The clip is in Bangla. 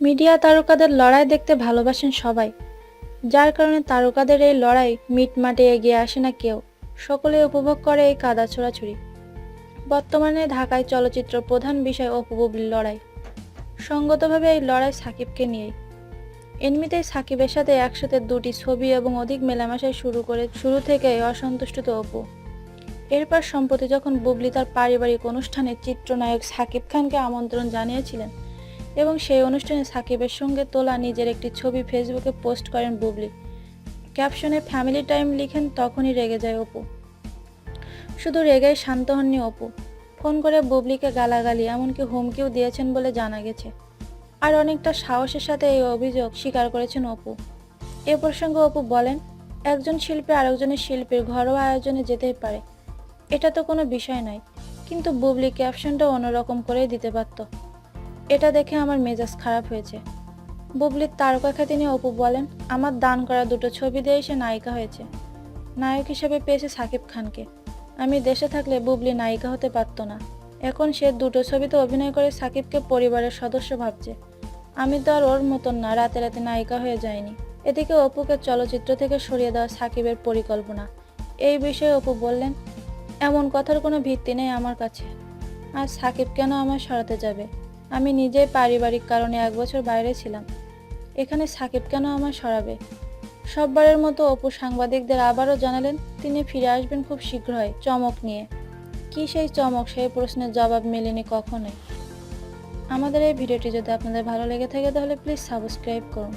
মিডিয়া তারকাদের লড়াই দেখতে ভালোবাসেন সবাই। যার কারণে তারকাদের এই লড়াই মিটমাটে এগিয়ে আসে না কেউ। সকলে উপভোগ করে এই কাদা ছোড়াছুড়ি। বর্তমানে ঢাকায় চলচ্চিত্র প্রধান বিষয় অপু লড়াই। সঙ্গতভাবে এই লড়াই সাকিবকে নিয়েই। এমনিতেই সাকিবের সাথে একসাথে দুটি ছবি এবং অধিক মেলামেশাই শুরু করে, শুরু থেকেই অসন্তুষ্ট তো অপু। এরপর সম্প্রতি যখন বুবলি তার পারিবারিক অনুষ্ঠানে চিত্রনায়ক সাকিব খানকে আমন্ত্রণ জানিয়েছিলেন এবং সেই অনুষ্ঠানে সাকিবের সঙ্গে তোলা নিজের একটি ছবি ফেসবুকে পোস্ট করেন বুবলি, ক্যাপশনে ফ্যামিলি টাইম লিখেন, তখনই রেগে যায় অপু। শুধু রেগেই শান্ত হননি অপু। ফোন করে বুবলিকে গালাগালি, এমনকি হুমকিও দিয়েছেন বলে জানা গেছে। আর অনেকটা সাহসের সাথে এই অভিযোগ স্বীকার করেছেন অপু। এ প্রসঙ্গে অপু বলেন, একজন শিল্পী আরেকজনের শিল্পীর ঘরোয়া আয়োজনে যেতেই পারে। এটা তো কোনো বিষয় নয়, কিন্তু বুবলি ক্যাপশনটা অন্যরকম করেই দিতে পারতো। এটা দেখে আমার মেজাজ খারাপ হয়েছে। বুবলির তারকা খ্যাতি নিয়ে অপু বলেন, আমার দান করা দুটো ছবি দিয়ে সে নায়িকা হয়েছে। নায়ক হিসেবে পেয়েছে সাকিব খানকে। আমি দেশে থাকলে বুবলি নায়িকা হতে পারতো না। এখন সে দুটো ছবিতে অভিনয় করে সাকিবকে পরিবারের সদস্য ভাবছে। আমি তো আর ওর মতন না, রাতে রাতে নায়িকা হয়ে যায়নি এদিকে অপুকে চলচ্চিত্র থেকে সরিয়ে দেওয়া সাকিবের পরিকল্পনা। এই বিষয়ে অপু বললেন, এমন কথার কোনো ভিত্তি নেই আমার কাছে। আর সাকিব কেন আমার সরাতে যাবে? আমি নিজেই পারিবারিক কারণে এক বছর বাইরে ছিলাম। এখানে সাকিব কেন আমার সরাবে? সববারের মতো অপু সাংবাদিকদের আবারও জানালেন, তিনি ফিরে আসবেন খুব শীঘ্রই, চমক নিয়ে। কি সেই চমক? সেই প্রশ্নের জবাব মেলেনি কখনোই। আমাদের এই ভিডিওটি যদি আপনাদের ভালো লেগে থাকে তাহলে প্লিজ সাবস্ক্রাইব করুন।